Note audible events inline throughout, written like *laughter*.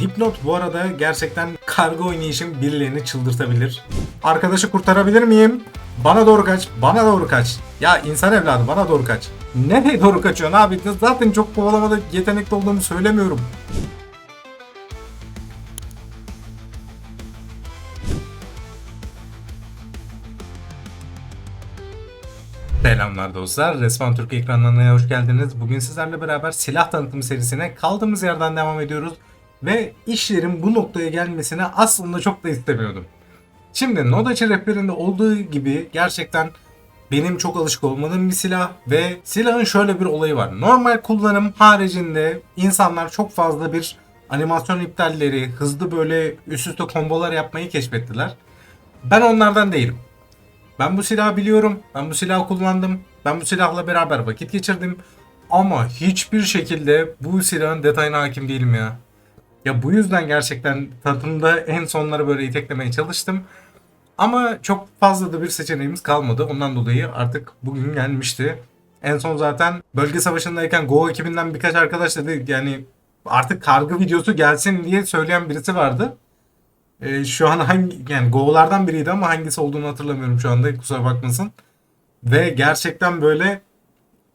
Dipnot bu arada gerçekten kargo oynayışın birilerini çıldırtabilir. Arkadaşı kurtarabilir miyim? Bana doğru kaç, bana doğru kaç. Ya insan evladı bana doğru kaç. Nereye doğru kaçıyorsun abi? Zaten çok kovalamada yetenekli olduğumu söylemiyorum. Selamlar dostlar. Resmen Türk ekranlarına hoş geldiniz. Bugün sizlerle beraber silah tanıtım serisine kaldığımız yerden devam ediyoruz. Ve işlerin bu noktaya gelmesini aslında çok da istemiyordum. Şimdi Nodachi rehberinde olduğu gibi gerçekten benim çok alışık olmadığım bir silah ve silahın şöyle bir olayı var. Normal kullanım haricinde insanlar çok fazla bir animasyon iptalleri, hızlı böyle üst üste kombolar yapmayı keşfettiler. Ben onlardan değilim. Ben bu silahı biliyorum. Ben bu silahı kullandım. Ben bu silahla beraber vakit geçirdim. Ama hiçbir şekilde bu silahın detayına hakim değilim ya. Ya bu yüzden gerçekten tanıtımda en sonları böyle iteklemeye çalıştım. Ama çok fazla da bir seçeneğimiz kalmadı. Ondan dolayı artık bugün gelmişti. En son zaten bölge savaşındayken Go ekibinden birkaç arkadaş dedi yani artık kargı videosu gelsin diye söyleyen birisi vardı. Ee, şu an hangi yani Go'lardan biriydi ama hangisi olduğunu hatırlamıyorum şu anda kusura bakmasın. Ve gerçekten böyle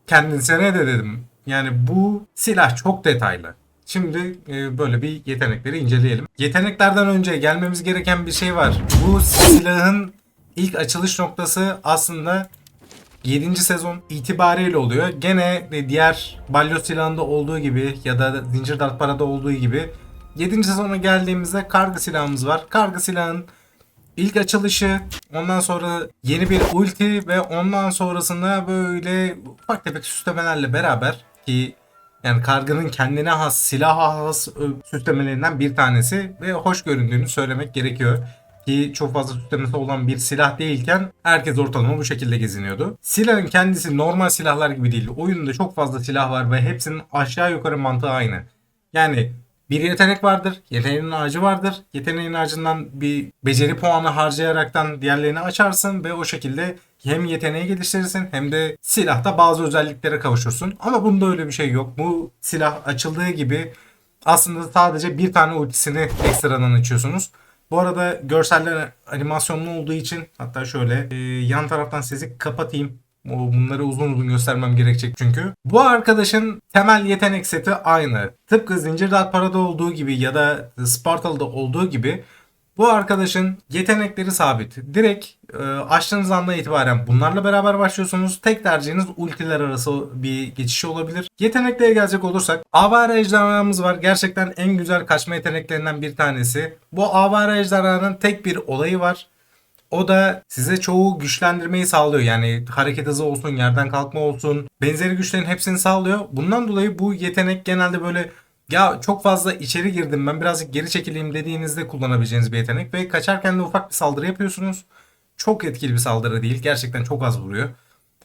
kendisine de dedim. Yani bu silah çok detaylı. Şimdi e, böyle bir yetenekleri inceleyelim. Yeteneklerden önce gelmemiz gereken bir şey var. Bu silahın ilk açılış noktası aslında 7. sezon itibariyle oluyor. Gene de diğer balyoz silahında olduğu gibi ya da zincir dart parada olduğu gibi 7. sezona geldiğimizde kargı silahımız var. Kargı silahın ilk açılışı, ondan sonra yeni bir ulti ve ondan sonrasında böyle ufak tefek süslemelerle beraber ki yani kargının kendine has, silaha has ö, süslemelerinden bir tanesi ve hoş göründüğünü söylemek gerekiyor. Ki çok fazla süslemesi olan bir silah değilken herkes ortalama bu şekilde geziniyordu. Silahın kendisi normal silahlar gibi değil. Oyunda çok fazla silah var ve hepsinin aşağı yukarı mantığı aynı. Yani bir yetenek vardır, yeteneğin ağacı vardır. Yeteneğin ağacından bir beceri puanı harcayaraktan diğerlerini açarsın ve o şekilde hem yeteneği geliştirirsin hem de silahta bazı özelliklere kavuşursun. Ama bunda öyle bir şey yok. Bu silah açıldığı gibi aslında sadece bir tane ultisini ekstradan açıyorsunuz. Bu arada görseller animasyonlu olduğu için hatta şöyle e, yan taraftan sizi kapatayım. Bunları uzun uzun göstermem gerekecek çünkü. Bu arkadaşın temel yetenek seti aynı. Tıpkı Zincir Dağ Para'da olduğu gibi ya da Spartal'da olduğu gibi bu arkadaşın yetenekleri sabit. Direkt e, açtığınız andan itibaren bunlarla beraber başlıyorsunuz. Tek tercihiniz ultiler arası bir geçiş olabilir. Yeteneklere gelecek olursak avare ejderhamız var. Gerçekten en güzel kaçma yeteneklerinden bir tanesi. Bu avare ejderhanın tek bir olayı var. O da size çoğu güçlendirmeyi sağlıyor. Yani hareket hızı olsun, yerden kalkma olsun, benzeri güçlerin hepsini sağlıyor. Bundan dolayı bu yetenek genelde böyle ya çok fazla içeri girdim ben birazcık geri çekileyim dediğinizde kullanabileceğiniz bir yetenek ve kaçarken de ufak bir saldırı yapıyorsunuz. Çok etkili bir saldırı değil. Gerçekten çok az vuruyor.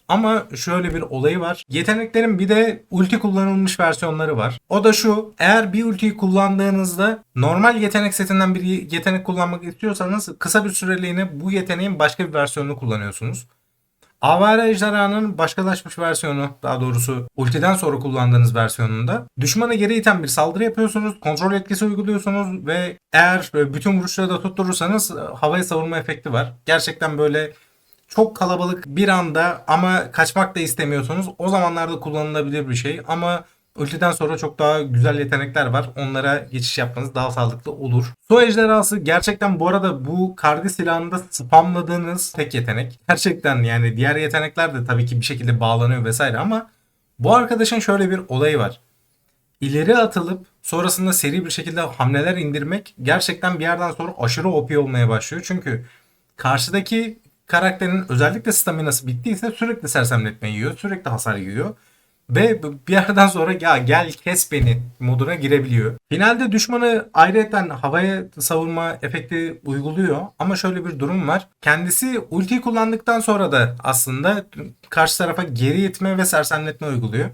Ama şöyle bir olayı var. Yeteneklerin bir de ulti kullanılmış versiyonları var. O da şu. Eğer bir ultiyi kullandığınızda normal yetenek setinden bir yetenek kullanmak istiyorsanız kısa bir süreliğine bu yeteneğin başka bir versiyonunu kullanıyorsunuz. Avare ejderhanın başkalaşmış versiyonu daha doğrusu ultiden sonra kullandığınız versiyonunda düşmanı geri iten bir saldırı yapıyorsunuz. Kontrol etkisi uyguluyorsunuz ve eğer bütün vuruşları da tutturursanız havaya savurma efekti var. Gerçekten böyle çok kalabalık bir anda ama kaçmak da istemiyorsunuz. O zamanlarda kullanılabilir bir şey ama ultiden sonra çok daha güzel yetenekler var. Onlara geçiş yapmanız daha sağlıklı olur. Su ejderhası gerçekten bu arada bu kargı silahında spamladığınız tek yetenek. Gerçekten yani diğer yetenekler de tabii ki bir şekilde bağlanıyor vesaire ama bu arkadaşın şöyle bir olayı var. İleri atılıp sonrasında seri bir şekilde hamleler indirmek gerçekten bir yerden sonra aşırı OP olmaya başlıyor. Çünkü karşıdaki karakterin özellikle staminası bittiyse sürekli sersemletme yiyor. Sürekli hasar yiyor. Ve bir yerden sonra ya gel kes beni moduna girebiliyor. Finalde düşmanı ayrıca havaya savurma efekti uyguluyor. Ama şöyle bir durum var. Kendisi ulti kullandıktan sonra da aslında karşı tarafa geri itme ve sersemletme uyguluyor.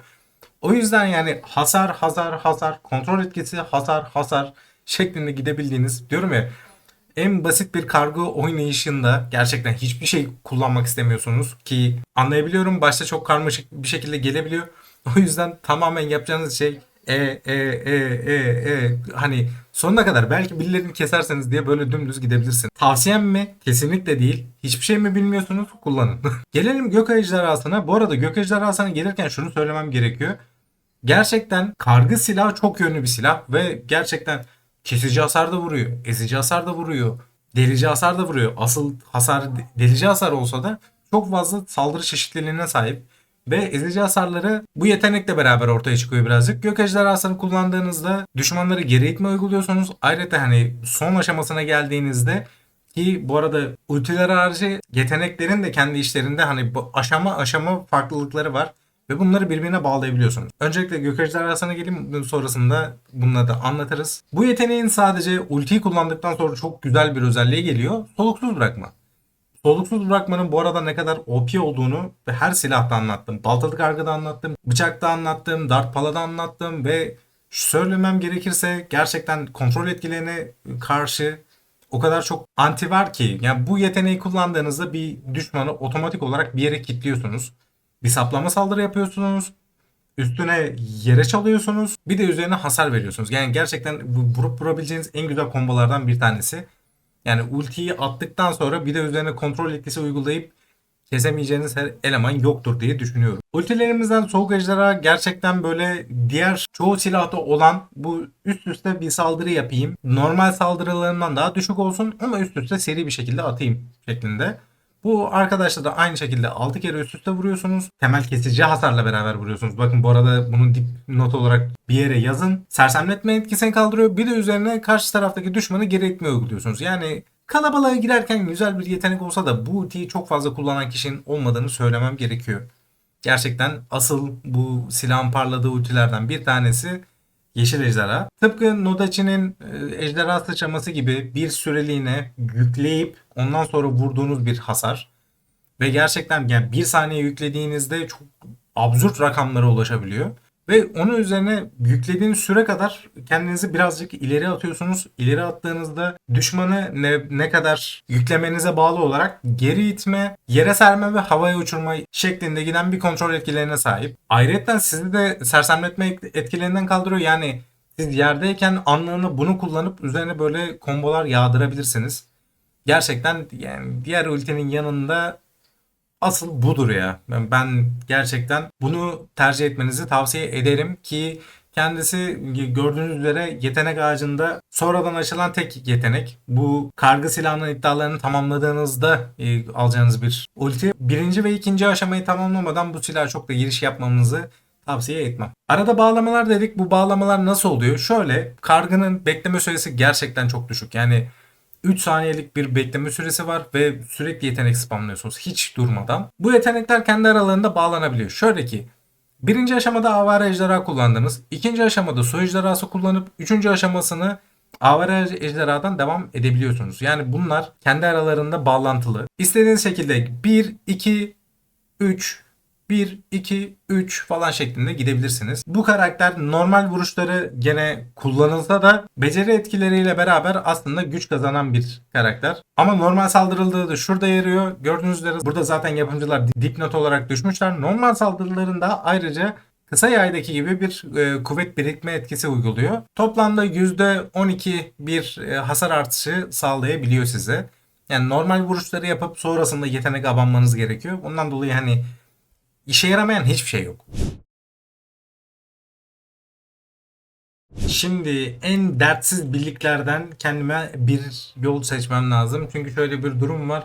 O yüzden yani hasar hasar hasar kontrol etkisi hasar hasar şeklinde gidebildiğiniz diyorum ya en basit bir kargo oynayışında gerçekten hiçbir şey kullanmak istemiyorsunuz ki anlayabiliyorum başta çok karmaşık bir şekilde gelebiliyor. O yüzden tamamen yapacağınız şey e e e e e hani sonuna kadar belki birilerini keserseniz diye böyle dümdüz gidebilirsin. Tavsiyem mi? Kesinlikle değil. Hiçbir şey mi bilmiyorsunuz? Kullanın. *laughs* Gelelim gök ejderhasına. Bu arada gök ejderhasına gelirken şunu söylemem gerekiyor. Gerçekten kargı silahı çok yönlü bir silah ve gerçekten kesici hasar da vuruyor, ezici hasar da vuruyor, delici hasar da vuruyor. Asıl hasar delici hasar olsa da çok fazla saldırı çeşitliliğine sahip. Ve ezici hasarları bu yetenekle beraber ortaya çıkıyor birazcık. Gök ejderhasını kullandığınızda düşmanları geri itme uyguluyorsunuz. Ayrıca hani son aşamasına geldiğinizde ki bu arada ultiler harici yeteneklerin de kendi işlerinde hani bu aşama aşama farklılıkları var. Ve bunları birbirine bağlayabiliyorsunuz. Öncelikle gök ejderhasına geleyim sonrasında bunları da anlatırız. Bu yeteneğin sadece ultiyi kullandıktan sonra çok güzel bir özelliği geliyor. Soluksuz bırakma. Soluksuz bırakmanın bu arada ne kadar OP olduğunu ve her silahta anlattım. Baltalı kargıda anlattım, bıçakta anlattım, dart palada anlattım ve söylemem gerekirse gerçekten kontrol etkilerine karşı o kadar çok anti var ki yani bu yeteneği kullandığınızda bir düşmanı otomatik olarak bir yere kilitliyorsunuz. Bir saplama saldırı yapıyorsunuz. Üstüne yere çalıyorsunuz. Bir de üzerine hasar veriyorsunuz. Yani gerçekten vurup vurabileceğiniz en güzel kombolardan bir tanesi. Yani ultiyi attıktan sonra bir de üzerine kontrol etkisi uygulayıp kesemeyeceğiniz her eleman yoktur diye düşünüyorum. Ultilerimizden Soğuk Ejderha gerçekten böyle diğer çoğu silahta olan bu üst üste bir saldırı yapayım. Normal saldırılarından daha düşük olsun ama üst üste seri bir şekilde atayım şeklinde. Bu arkadaşlar da aynı şekilde 6 kere üst üste vuruyorsunuz. Temel kesici hasarla beraber vuruyorsunuz. Bakın bu arada bunun dip not olarak bir yere yazın. Sersemletme etkisini kaldırıyor. Bir de üzerine karşı taraftaki düşmanı geri itme uyguluyorsunuz. Yani kalabalığa girerken güzel bir yetenek olsa da bu ultiyi çok fazla kullanan kişinin olmadığını söylemem gerekiyor. Gerçekten asıl bu silahın parladığı ultilerden bir tanesi Yeşil ejderha. Tıpkı Nodachi'nin e, ejderha sıçraması gibi bir süreliğine yükleyip ondan sonra vurduğunuz bir hasar. Ve gerçekten yani bir saniye yüklediğinizde çok absürt rakamlara ulaşabiliyor. Ve onun üzerine yüklediğiniz süre kadar kendinizi birazcık ileri atıyorsunuz. İleri attığınızda düşmanı ne, ne kadar yüklemenize bağlı olarak geri itme, yere serme ve havaya uçurma şeklinde giden bir kontrol etkilerine sahip. Ayrıca sizi de sersemletme etkilerinden kaldırıyor. Yani siz yerdeyken anlığını bunu kullanıp üzerine böyle kombolar yağdırabilirsiniz. Gerçekten yani diğer ultinin yanında asıl budur ya. Ben gerçekten bunu tercih etmenizi tavsiye ederim ki Kendisi gördüğünüz üzere yetenek ağacında sonradan açılan tek yetenek. Bu kargı silahının iddialarını tamamladığınızda e, alacağınız bir ulti. Birinci ve ikinci aşamayı tamamlamadan bu silah çok da giriş yapmamızı tavsiye etmem. Arada bağlamalar dedik. Bu bağlamalar nasıl oluyor? Şöyle kargının bekleme süresi gerçekten çok düşük. Yani 3 saniyelik bir bekleme süresi var ve sürekli yetenek spamlıyorsunuz hiç durmadan. Bu yetenekler kendi aralarında bağlanabiliyor. Şöyle ki birinci aşamada avare ejderha kullandınız. ikinci aşamada su ejderhası kullanıp üçüncü aşamasını avare ejderhadan devam edebiliyorsunuz. Yani bunlar kendi aralarında bağlantılı. İstediğiniz şekilde 1, 2, 3, 1, 2, 3 falan şeklinde gidebilirsiniz. Bu karakter normal vuruşları gene kullanılsa da beceri etkileriyle beraber aslında güç kazanan bir karakter. Ama normal saldırıldığı da şurada yarıyor. Gördüğünüz üzere burada zaten yapımcılar dipnot olarak düşmüşler. Normal saldırılarında ayrıca kısa yaydaki gibi bir e, kuvvet birikme etkisi uyguluyor. Toplamda %12 bir e, hasar artışı sağlayabiliyor size. Yani normal vuruşları yapıp sonrasında yetenek abanmanız gerekiyor. Ondan dolayı hani İşe yaramayan hiçbir şey yok. Şimdi en dertsiz birliklerden kendime bir yol seçmem lazım. Çünkü şöyle bir durum var.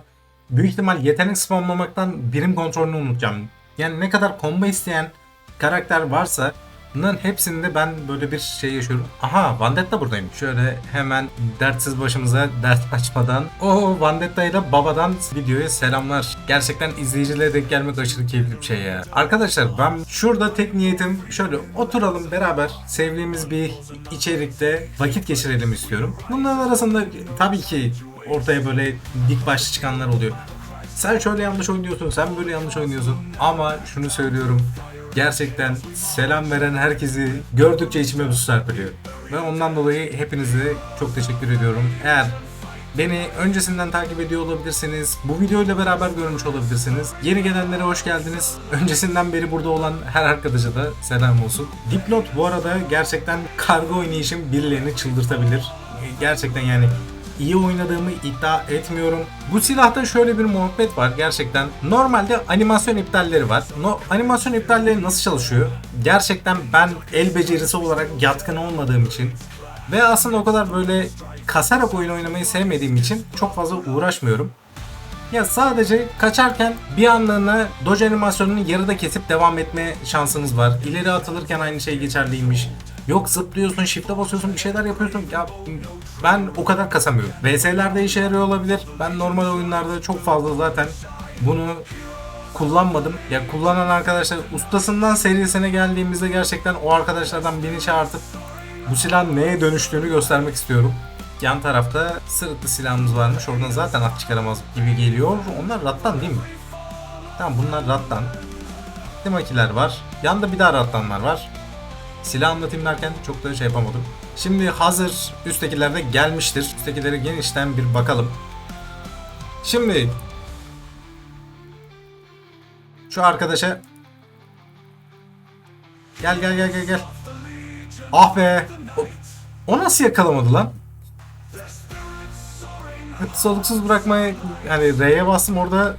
Büyük ihtimal yetenek spamlamaktan birim kontrolünü unutacağım. Yani ne kadar combo isteyen karakter varsa Bunların hepsinde ben böyle bir şey yaşıyorum. Aha Vandetta buradayım. Şöyle hemen dertsiz başımıza dert açmadan. O Vandetta ile babadan videoya selamlar. Gerçekten izleyicilere denk gelmek aşırı keyifli bir şey ya. Arkadaşlar ben şurada tek niyetim şöyle oturalım beraber sevdiğimiz bir içerikte vakit geçirelim istiyorum. Bunların arasında tabii ki ortaya böyle dik başlı çıkanlar oluyor. Sen şöyle yanlış oynuyorsun, sen böyle yanlış oynuyorsun. Ama şunu söylüyorum gerçekten selam veren herkesi gördükçe içime buz serpiliyor. Ve ondan dolayı hepinize çok teşekkür ediyorum. Eğer Beni öncesinden takip ediyor olabilirsiniz. Bu videoyla beraber görmüş olabilirsiniz. Yeni gelenlere hoş geldiniz. *laughs* Öncesinden beri burada olan her arkadaşa da selam olsun. Diplot bu arada gerçekten kargo oynayışım birilerini çıldırtabilir. Gerçekten yani iyi oynadığımı iddia etmiyorum. Bu silahta şöyle bir muhabbet var gerçekten. Normalde animasyon iptalleri var. No, animasyon iptalleri nasıl çalışıyor? Gerçekten ben el becerisi olarak yatkın olmadığım için ve aslında o kadar böyle kasarak oyun oynamayı sevmediğim için çok fazla uğraşmıyorum. Ya sadece kaçarken bir anlığına dodge animasyonunu yarıda kesip devam etme şansınız var. İleri atılırken aynı şey geçerliymiş. Yok zıplıyorsun, shift'e basıyorsun, bir şeyler yapıyorsun. Ya ben o kadar kasamıyorum. VS'lerde işe yarıyor olabilir. Ben normal oyunlarda çok fazla zaten bunu kullanmadım. Ya kullanan arkadaşlar ustasından serisine geldiğimizde gerçekten o arkadaşlardan birini çağırtıp bu silahın neye dönüştüğünü göstermek istiyorum. Yan tarafta sırıklı silahımız varmış. Oradan zaten at çıkaramaz gibi geliyor. Onlar rattan değil mi? Tamam bunlar rattan. Demakiler var. Yanda bir daha rattanlar var. Silah anlatayım derken çok da şey yapamadım. Şimdi hazır üsttekiler de gelmiştir. Üsttekilere genişten bir bakalım. Şimdi şu arkadaşa Gel gel gel gel gel. Ah be. O, o nasıl yakalamadı lan? Soluksuz bırakmaya yani R'ye bastım orada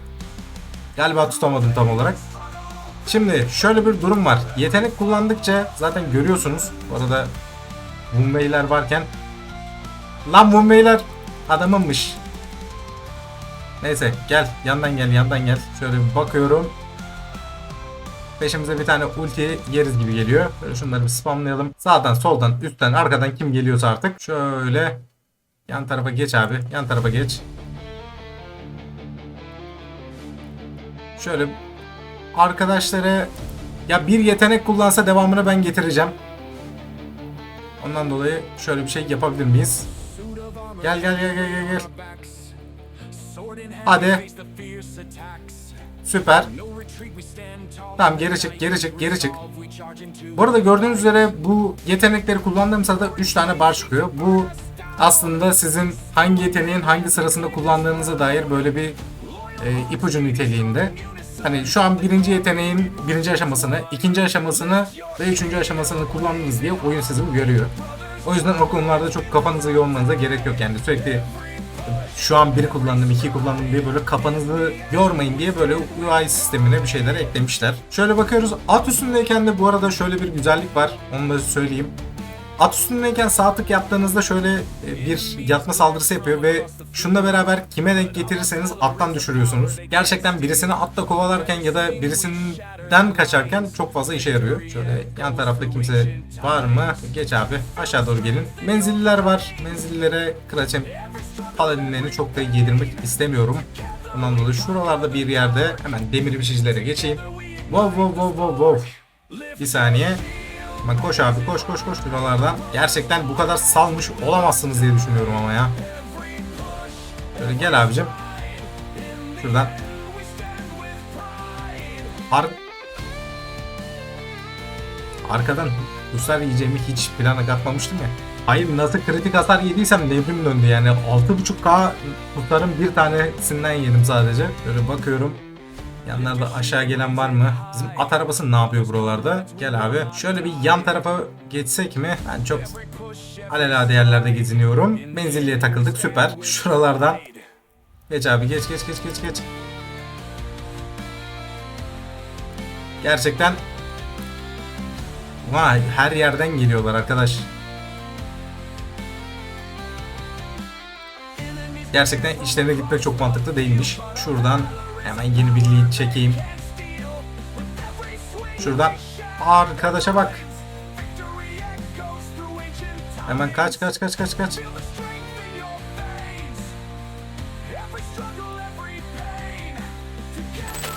galiba tutamadım tam olarak. Şimdi şöyle bir durum var. Yetenek kullandıkça zaten görüyorsunuz. Bu arada Mumbeyler varken Lan Mumbeyler adamınmış. Neyse gel yandan gel yandan gel. Şöyle bir bakıyorum. Peşimize bir tane ulti yeriz gibi geliyor. Böyle şunları bir spamlayalım. Sağdan, soldan, üstten, arkadan kim geliyorsa artık. Şöyle yan tarafa geç abi. Yan tarafa geç. Şöyle arkadaşlara ya bir yetenek kullansa devamını ben getireceğim. Ondan dolayı şöyle bir şey yapabilir miyiz? Gel gel gel gel gel gel. Hadi. Süper. Tamam geri çık geri çık geri çık. Bu arada gördüğünüz üzere bu yetenekleri kullandığım sırada 3 tane bar çıkıyor. Bu aslında sizin hangi yeteneğin hangi sırasında kullandığınıza dair böyle bir e, ipucu niteliğinde. Hani şu an birinci yeteneğin birinci aşamasını, ikinci aşamasını ve üçüncü aşamasını kullandınız diye oyun sizi uyarıyor. O yüzden o konularda çok kafanızı yormanıza gerek yok yani sürekli şu an biri kullandım, iki kullandım diye böyle kafanızı yormayın diye böyle UI sistemine bir şeyler eklemişler. Şöyle bakıyoruz. At üstündeyken de bu arada şöyle bir güzellik var. Onu da söyleyeyim. At üstündeyken sağ tık yaptığınızda şöyle e, bir yatma saldırısı yapıyor ve şununla beraber kime denk getirirseniz attan düşürüyorsunuz. Gerçekten birisini atla kovalarken ya da birisinden kaçarken çok fazla işe yarıyor. Şöyle yan tarafta kimse var mı? Geç abi aşağı doğru gelin. Menzilliler var. Menzillilere Kraçem paladinlerini çok da yedirmek istemiyorum. Ondan dolayı şuralarda bir yerde hemen demir biçicilere geçeyim. Wow wow wow wow wow. Bir saniye. Hemen koş abi koş koş koş buralardan. Gerçekten bu kadar salmış olamazsınız diye düşünüyorum ama ya. Şöyle gel abicim. Şuradan. Ar Arkadan Ruslar yiyeceğimi hiç plana katmamıştım ya. Hayır nasıl kritik hasar yediysem devrim döndü yani 6.5k Rusların bir tanesinden yedim sadece. Böyle bakıyorum. Yanlarda aşağı gelen var mı? Bizim at arabası ne yapıyor buralarda? Gel abi. Şöyle bir yan tarafa geçsek mi? Ben çok alelade yerlerde geziniyorum. Menzilliye takıldık süper. Şuralardan. Geç abi geç geç geç geç geç. Gerçekten Vay her yerden geliyorlar arkadaş. Gerçekten işlerine gitmek çok mantıklı değilmiş. Şuradan hemen yeni bir lead çekeyim. Şuradan arkadaşa bak. Hemen kaç kaç kaç kaç kaç.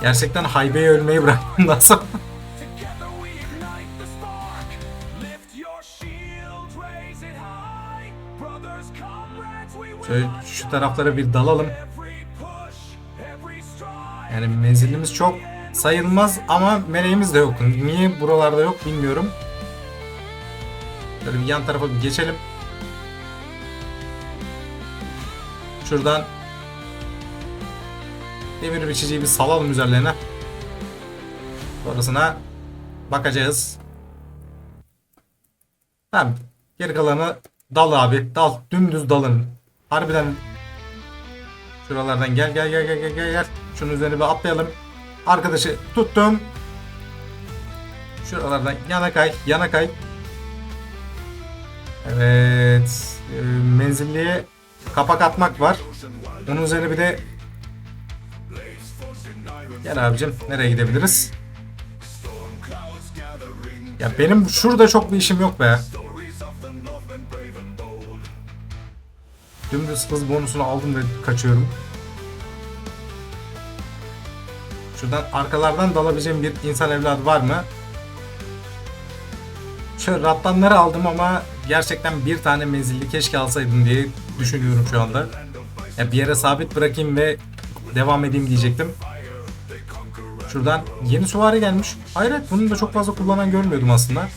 Gerçekten haybeye ölmeyi bıraktım *laughs* nasıl? Şöyle şu taraflara bir dalalım. Yani menzilimiz çok sayılmaz ama meleğimiz de yok. Niye buralarda yok bilmiyorum. Böyle bir yan tarafa bir geçelim. Şuradan demir biçiciyi bir salalım üzerlerine. Sonrasına bakacağız. Tamam. Geri kalanı dal abi. Dal. Dümdüz dalın. Harbiden şuralardan gel gel gel gel gel gel gel. Şunun üzerine bir atlayalım. Arkadaşı tuttum. Şuralardan yana kay, yana kay. Evet. e, Menzilliye kapak atmak var. Onun üzerine bir de Gel abicim nereye gidebiliriz? Ya benim şurada çok bir işim yok be. Dümdüz hız bonusunu aldım ve kaçıyorum. Şuradan arkalardan dalabileceğim bir insan evladı var mı? Şöyle rattanları aldım ama gerçekten bir tane menzilli keşke alsaydım diye düşünüyorum şu anda. Ya bir yere sabit bırakayım ve devam edeyim diyecektim. Şuradan yeni süvari gelmiş. Hayret bunu da çok fazla kullanan görmüyordum aslında.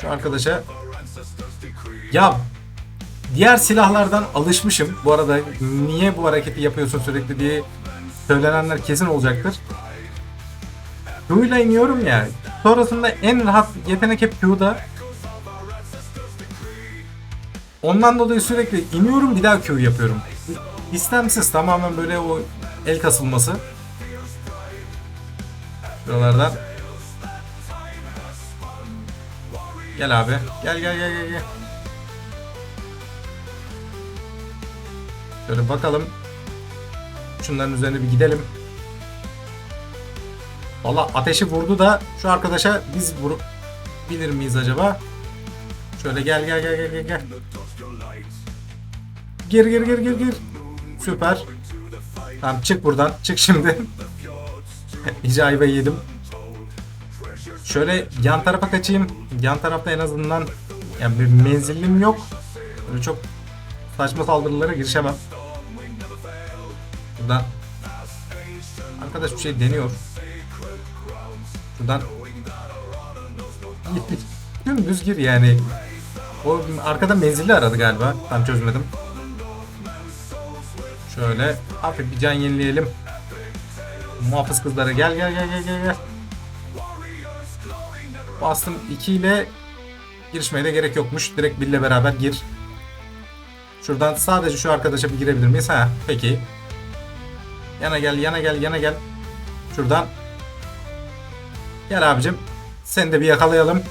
Şu arkadaşa ya diğer silahlardan alışmışım. Bu arada niye bu hareketi yapıyorsun sürekli diye söylenenler kesin olacaktır. Q'yla iniyorum ya. Sonrasında en rahat yetenek hep Q'da. Ondan dolayı sürekli iniyorum bir daha Q yapıyorum. İstemsiz tamamen böyle o el kasılması. Şuralardan. Gel abi. Gel gel gel gel gel. Şöyle bakalım. Şunların üzerine bir gidelim. Valla ateşi vurdu da şu arkadaşa biz vur bilir miyiz acaba? Şöyle gel gel gel gel gel. Gir gir gir gir gir. Süper. Tamam çık buradan. Çık şimdi. *laughs* İyice ayva yedim. Şöyle yan tarafa kaçayım. Yan tarafta en azından yani bir menzilim yok. Böyle çok saçma saldırılara girişemem. Buradan Arkadaş bir şey deniyor. Şuradan Dümdüz gir yani. O arkada menzilli aradı galiba. Tam çözmedim. Şöyle hafif bir can yenileyelim. Muhafız kızlara gel gel gel gel gel gel. Bastım 2 ile girişmeye de gerek yokmuş. Direkt 1 ile beraber gir. Şuradan sadece şu arkadaşa bir girebilir miyiz? Ha, peki. Yana gel, yana gel, yana gel. Şuradan. Gel abicim. Seni de bir yakalayalım.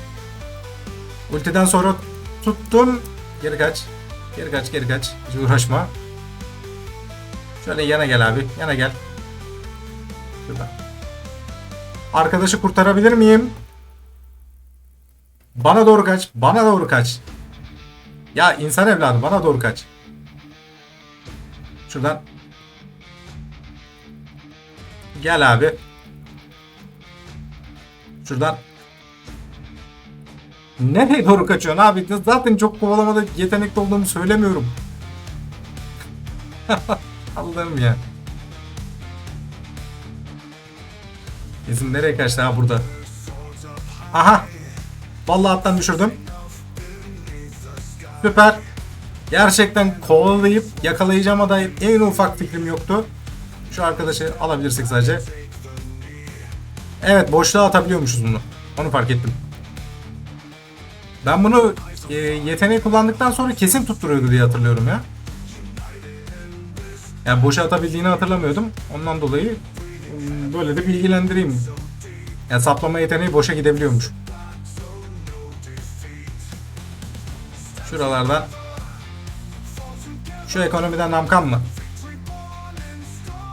Ultiden sonra tuttum. Geri kaç. Geri kaç, geri kaç. Hiç uğraşma. Şöyle yana gel abi. Yana gel. Şuradan. Arkadaşı kurtarabilir miyim? Bana doğru kaç. Bana doğru kaç. Ya insan evladı bana doğru kaç. Şuradan. Gel abi. Şuradan. Nereye doğru kaçıyorsun abi? Zaten çok kovalamada yetenekli olduğumu söylemiyorum. *laughs* Allah'ım ya. Bizim nereye kaçtı ha burada? Aha. Vallahi attan düşürdüm. Süper. Gerçekten kovalayıp yakalayacağıma dair en ufak fikrim yoktu. Şu arkadaşı alabilirsek sadece. Evet boşluğa atabiliyormuşuz bunu. Onu fark ettim. Ben bunu e, yeteneği kullandıktan sonra kesin tutturuyordu diye hatırlıyorum ya. Yani boşa atabildiğini hatırlamıyordum. Ondan dolayı m, böyle de bilgilendireyim. Yani saplama yeteneği boşa gidebiliyormuş. Şuralardan şu ekonomiden namkan mı?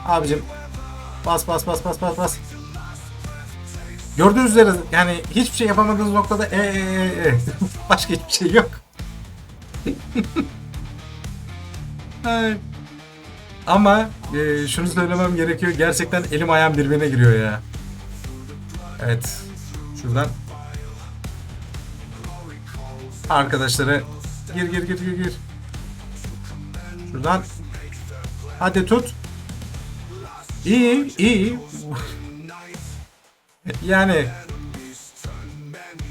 Abicim bas bas bas bas bas bas. Gördüğünüz üzere yani hiçbir şey yapamadığınız noktada e e e e. *laughs* başka hiçbir şey yok. *laughs* Ama e, şunu söylemem gerekiyor. Gerçekten elim ayağım birbirine giriyor ya. Evet. Şuradan arkadaşları gir gir gir gir gir. Şuradan hadi tut. İyi iyi. yani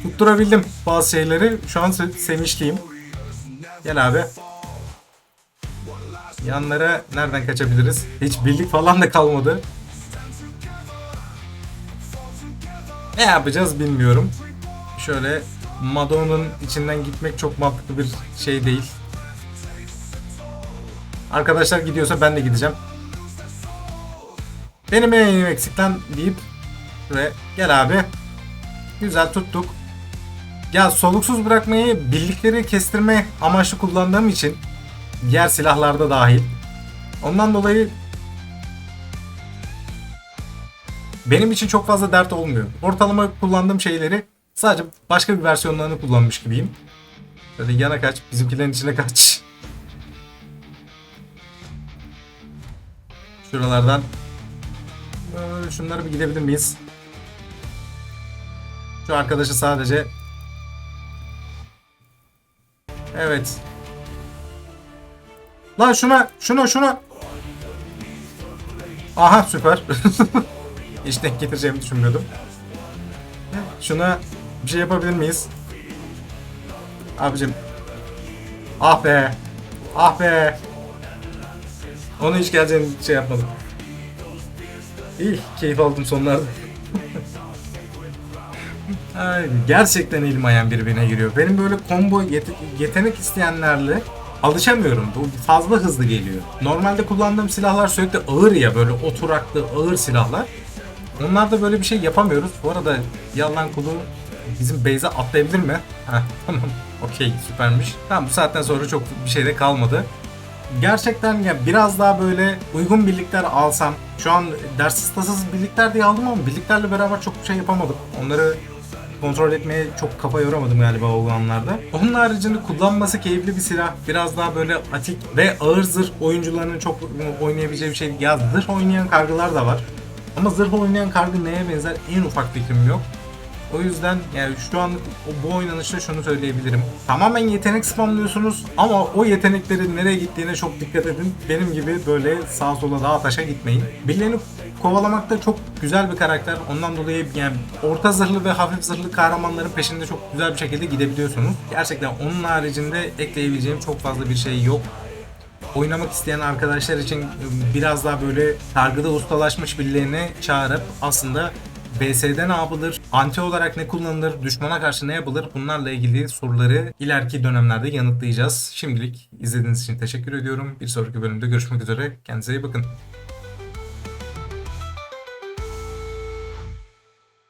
tutturabildim bazı şeyleri. Şu an se- sevinçliyim. Gel abi. Yanlara nereden kaçabiliriz? Hiç birlik falan da kalmadı. Ne yapacağız bilmiyorum. Şöyle Madonna'nın içinden gitmek çok mantıklı bir şey değil. Arkadaşlar gidiyorsa ben de gideceğim. Benim en iyiyim eksik lan deyip ve gel abi. Güzel tuttuk. Ya soluksuz bırakmayı birlikleri kestirme amaçlı kullandığım için diğer silahlarda dahil. Ondan dolayı benim için çok fazla dert olmuyor. Ortalama kullandığım şeyleri sadece başka bir versiyonlarını kullanmış gibiyim. Böyle yana kaç, bizimkilerin içine kaç. *laughs* Şuralardan Böyle şunları bir gidebilir miyiz? Şu arkadaşı sadece Evet. Lan şuna, şuna, şuna. Aha süper. *laughs* Denk getireceğimi düşünmüyordum. Şuna bir şey yapabilir miyiz? Abicim. Ah be. Ah be. Onu hiç geleceğini şey yapmadım. İyi, keyif aldım sonlarda. Ay, gerçekten elim ayağım birbirine giriyor. Benim böyle combo yete- yetenek isteyenlerle alışamıyorum. Bu fazla hızlı geliyor. Normalde kullandığım silahlar sürekli ağır ya böyle oturaklı ağır silahlar. Onlarda böyle bir şey yapamıyoruz. Bu arada yalan kulu bizim base'e atlayabilir mi? Heh, tamam. Okey süpermiş. Tamam bu saatten sonra çok bir şey de kalmadı. Gerçekten ya biraz daha böyle uygun birlikler alsam. Şu an dersiz tasasız birlikler diye aldım ama birliklerle beraber çok şey yapamadım. Onları kontrol etmeye çok kafa yoramadım galiba o anlarda. Onun haricinde kullanması keyifli bir silah. Biraz daha böyle atik ve ağır zırh oyuncularının çok oynayabileceği bir şey. Ya zırh oynayan kargılar da var. Ama zırh oynayan kargı neye benzer en ufak fikrim yok. O yüzden yani şu an bu oynanışta şunu söyleyebilirim. Tamamen yetenek spamlıyorsunuz ama o yeteneklerin nereye gittiğine çok dikkat edin. Benim gibi böyle sağa sola dağa taşa gitmeyin. Birilerini kovalamakta çok güzel bir karakter. Ondan dolayı yani orta zırhlı ve hafif zırhlı kahramanların peşinde çok güzel bir şekilde gidebiliyorsunuz. Gerçekten onun haricinde ekleyebileceğim çok fazla bir şey yok oynamak isteyen arkadaşlar için ıı, biraz daha böyle targıda ustalaşmış birilerini çağırıp aslında BS'de ne yapılır, anti olarak ne kullanılır, düşmana karşı ne yapılır bunlarla ilgili soruları ileriki dönemlerde yanıtlayacağız. Şimdilik izlediğiniz için teşekkür ediyorum. Bir sonraki bölümde görüşmek üzere. Kendinize iyi bakın.